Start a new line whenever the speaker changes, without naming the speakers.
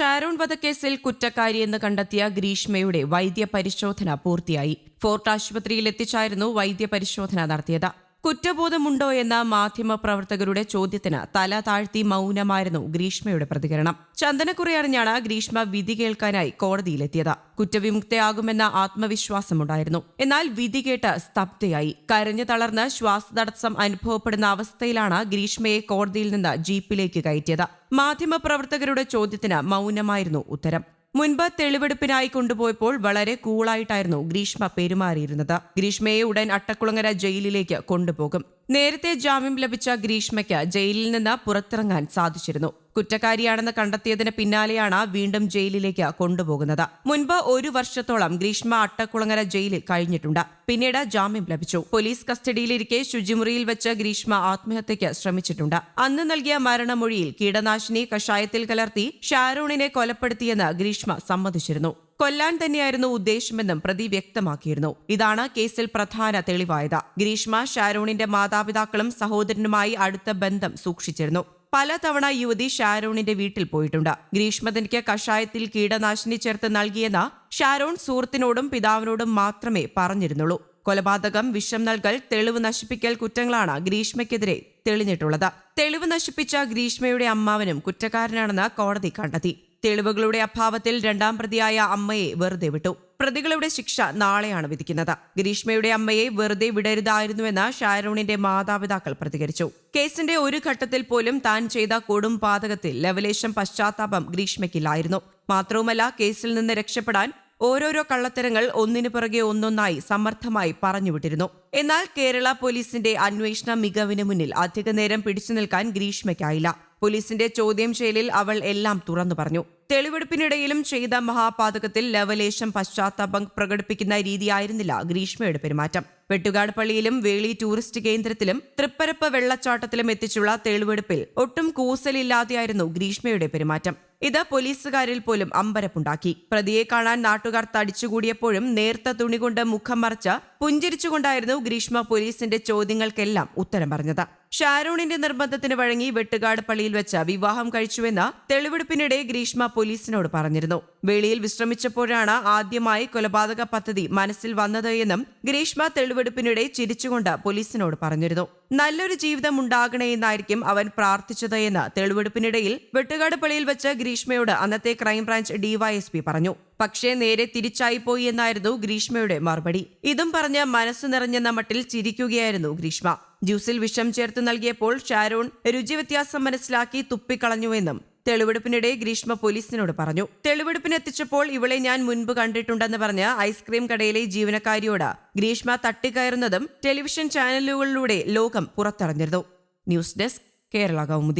ഷാരോൺ വധക്കേസിൽ കുറ്റക്കാരിയെന്ന് കണ്ടെത്തിയ ഗ്രീഷ്മയുടെ വൈദ്യ പരിശോധന പൂർത്തിയായി. ഫോർട്ട് ആശുപത്രിയിൽ എത്തിച്ചായിരുന്നു വൈദ്യപരിശോധന നടത്തിയത്. കുറ്റബോധമുണ്ടോ എന്ന മാധ്യമ പ്രവർത്തകരുടെ ചോദ്യത്തിന് തല താഴ്ത്തി മൗനമായിരുന്നു ഗ്രീഷ്മയുടെ പ്രതികരണം. ചന്ദനക്കുറി അറിഞ്ഞാണ് ഗ്രീഷ്മ വിധി കേൾക്കാനായി കോടതിയിലെത്തിയത്. കുറ്റവിമുക്തയാകുമെന്ന ആത്മവിശ്വാസമുണ്ടായിരുന്നു. എന്നാൽ വിധി കേട്ട് സ്തബ്ധയായി. കരഞ്ഞു തളർന്ന് ശ്വാസതടസ്സം അനുഭവപ്പെടുന്ന അവസ്ഥയിലാണ് ഗ്രീഷ്മയെ കോടതിയിൽ നിന്ന് ജീപ്പിലേക്ക് കയറ്റിയത്. മാധ്യമപ്രവർത്തകരുടെ ചോദ്യത്തിന് മൗനമായിരുന്നു ഉത്തരം. മുൻപ് തെളിവെടുപ്പിനായി കൊണ്ടുപോയപ്പോൾ വളരെ കൂളായിട്ടായിരുന്നു ഗ്രീഷ്മ പെരുമാറിയിരുന്നത്. ഗ്രീഷ്മയെ ഉടൻ അട്ടക്കുളങ്ങര ജയിലിലേക്ക് കൊണ്ടുപോകും. നേരത്തെ ജാമ്യം ലഭിച്ച ഗ്രീഷ്മയ്ക്ക് ജയിലിൽ നിന്ന് പുറത്തിറങ്ങാൻ സാധിച്ചിരുന്നു. കുറ്റക്കാരിയാണെന്ന് കണ്ടെത്തിയതിന് പിന്നാലെയാണ് വീണ്ടും ജയിലിലേക്ക് കൊണ്ടുപോകുന്നത്. മുൻപ് ഒരു വർഷത്തോളം ഗ്രീഷ്മ അട്ടക്കുളങ്ങര ജയിലിൽ കഴിഞ്ഞിട്ടുണ്ട്. പിന്നീട് ജാമ്യം ലഭിച്ചു. പോലീസ് കസ്റ്റഡിയിലിരിക്കെ ശുചിമുറിയിൽ വെച്ച് ഗ്രീഷ്മ ആത്മഹത്യയ്ക്ക് ശ്രമിച്ചിട്ടുണ്ട്. അന്ന് നൽകിയ മരണമൊഴിയിൽ കീടനാശിനി കഷായത്തിൽ കലർത്തി ഷാരോണിനെ കൊലപ്പെടുത്തിയെന്ന് ഗ്രീഷ്മ സമ്മതിച്ചിരുന്നു. കൊല്ലാൻ തന്നെയായിരുന്നു ഉദ്ദേശമെന്നും പ്രതി വ്യക്തമാക്കിയിരുന്നു. ഇതാണ് കേസിൽ പ്രധാന തെളിവായത്. ഗ്രീഷ്മ ഷാരോണിന്റെ മാതാപിതാക്കളും സഹോദരനുമായി അടുത്ത ബന്ധം സൂക്ഷിച്ചിരുന്നു. പലതവണ യുവതി ഷാരോണിന്റെ വീട്ടിൽ പോയിട്ടുണ്ട്. ഗ്രീഷ്മ തനിക്ക് കഷായത്തിൽ കീടനാശിനി ചേർത്ത് നൽകിയെന്ന് ഷാരോൺ സുഹൃത്തിനോടും പിതാവിനോടും മാത്രമേ പറഞ്ഞിരുന്നുള്ളൂ. കൊലപാതകം വിഷം നൽകൽ തെളിവ് നശിപ്പിക്കൽ കുറ്റങ്ങളാണ് ഗ്രീഷ്മയ്ക്കെതിരെ തെളിഞ്ഞിട്ടുള്ളത്. തെളിവ് നശിപ്പിച്ച ഗ്രീഷ്മയുടെ അമ്മാവനും കുറ്റക്കാരനാണെന്ന് കോടതി കണ്ടെത്തി. തെളിവുകളുടെ അഭാവത്തിൽ രണ്ടാം പ്രതിയായ അമ്മയെ വെറുതെ വിട്ടു. പ്രതികളുടെ ശിക്ഷ നാളെയാണ് വിധിക്കുന്നത്. ഗ്രീഷ്മയുടെ അമ്മയെ വെറുതെ വിടരുതായിരുന്നുവെന്ന് ഷാരോണിന്റെ മാതാപിതാക്കൾ പ്രതികരിച്ചു. കേസിന്റെ ഒരു ഘട്ടത്തിൽ പോലും താൻ ചെയ്ത കൊടും പാതകത്തിൽ ലവലേശം പശ്ചാത്താപം ഗ്രീഷ്മയ്ക്കില്ലായിരുന്നു. മാത്രവുമല്ല കേസിൽ നിന്ന് രക്ഷപ്പെടാൻ ഓരോരോ കള്ളത്തരങ്ങൾ ഒന്നിനു പുറകെ ഒന്നൊന്നായി സമർത്ഥമായി പറഞ്ഞുവിട്ടിരുന്നു. എന്നാൽ കേരള പോലീസിന്റെ അന്വേഷണ മികവിന് മുന്നിൽ അധിക നേരം പിടിച്ചു നിൽക്കാൻ ഗ്രീഷ്മയ്ക്കായില്ല. പോലീസിന്റെ ചോദ്യം ചെയ്യലിൽ അവൾ എല്ലാം തുറന്നു പറഞ്ഞു. തെളിവെടുപ്പിനിടയിലും ചെയ്ത മഹാപാതകത്തിൽ ലവലേശം പശ്ചാത്താപം പ്രകടിപ്പിക്കുന്ന രീതിയായിരുന്നില്ല ഗ്രീഷ്മയുടെ പെരുമാറ്റം. വെട്ടുകാട് പള്ളിയിലും വേളി ടൂറിസ്റ്റ് കേന്ദ്രത്തിലും തൃപ്പരപ്പ് വെള്ളച്ചാട്ടത്തിലും എത്തിച്ചുള്ള തെളിവെടുപ്പിൽ ഒട്ടും കൂസലില്ലാതെയായിരുന്നു ഗ്രീഷ്മയുടെ പെരുമാറ്റം. ഇത് പോലീസുകാരിൽ പോലും അമ്പരപ്പുണ്ടാക്കി. പ്രതിയെ കാണാൻ നാട്ടുകാർ തടിച്ചുകൂടിയപ്പോഴും നേർത്ത തുണി കൊണ്ട് മുഖം മറച്ച് പുഞ്ചിരിച്ചുകൊണ്ടായിരുന്നു ഗ്രീഷ്മ പോലീസിന്റെ ചോദ്യങ്ങൾക്കെല്ലാം ഉത്തരം പറഞ്ഞത്. ഷാരൂണിന്റെ നിർബന്ധത്തിന് വഴങ്ങി വെട്ടുകാട് പള്ളിയിൽ വെച്ച് വിവാഹം കഴിച്ചുവെന്ന് തെളിവെടുപ്പിനിടെ ഗ്രീഷ്മ പോലീസിനോട് പറഞ്ഞിരുന്നു. വെളിയിൽ വിശ്രമിച്ചപ്പോഴാണ് ആദ്യമായി കൊലപാതക പദ്ധതി മനസ്സിൽ വന്നത് എന്നും ഗ്രീഷ്മ തെളിവെടുപ്പിനിടെ ചിരിച്ചുകൊണ്ട് പോലീസിനോട് പറഞ്ഞിരുന്നു. നല്ലൊരു ജീവിതം ഉണ്ടാകണമെന്നായിരിക്കും അവൻ പ്രാർത്ഥിച്ചത് എന്ന് തെളിവെടുപ്പിനിടയിൽ വെട്ടുകാട് പള്ളിയിൽ വെച്ച് ഗ്രീഷ്മയോട് അന്നത്തെ ക്രൈംബ്രാഞ്ച് ഡിവൈഎസ്പി പറഞ്ഞു. പക്ഷേ നേരെ തിരിച്ചായിപ്പോയി എന്നായിരുന്നു ഗ്രീഷ്മയുടെ മറുപടി. ഇതും പറഞ്ഞ് മനസ്സ് നിറഞ്ഞ നമ്മട്ടിൽ ചിരിക്കുകയായിരുന്നു ഗ്രീഷ്മ. ജ്യൂസിൽ വിഷം ചേർത്ത് നൽകിയപ്പോൾ ഷാരോൺ രുചിവ്യത്യാസം മനസ്സിലാക്കി തുപ്പിക്കളഞ്ഞുവെന്നും തെളിവെടുപ്പിനിടെ ഗ്രീഷ്മ പോലീസിനോട് പറഞ്ഞു. തെളിവെടുപ്പിന് എത്തിച്ചപ്പോൾ ഇവളെ ഞാൻ മുൻപ് കണ്ടിട്ടുണ്ടെന്ന് പറഞ്ഞ് ഐസ്ക്രീം കടയിലെ ജീവനക്കാരിയോട് ഗ്രീഷ്മ തട്ടിക്കയറുന്നതും ടെലിവിഷൻ ചാനലുകളിലൂടെ ലോകം പുറത്തറിഞ്ഞിരുന്നു. News desk Kerala Kaumudi.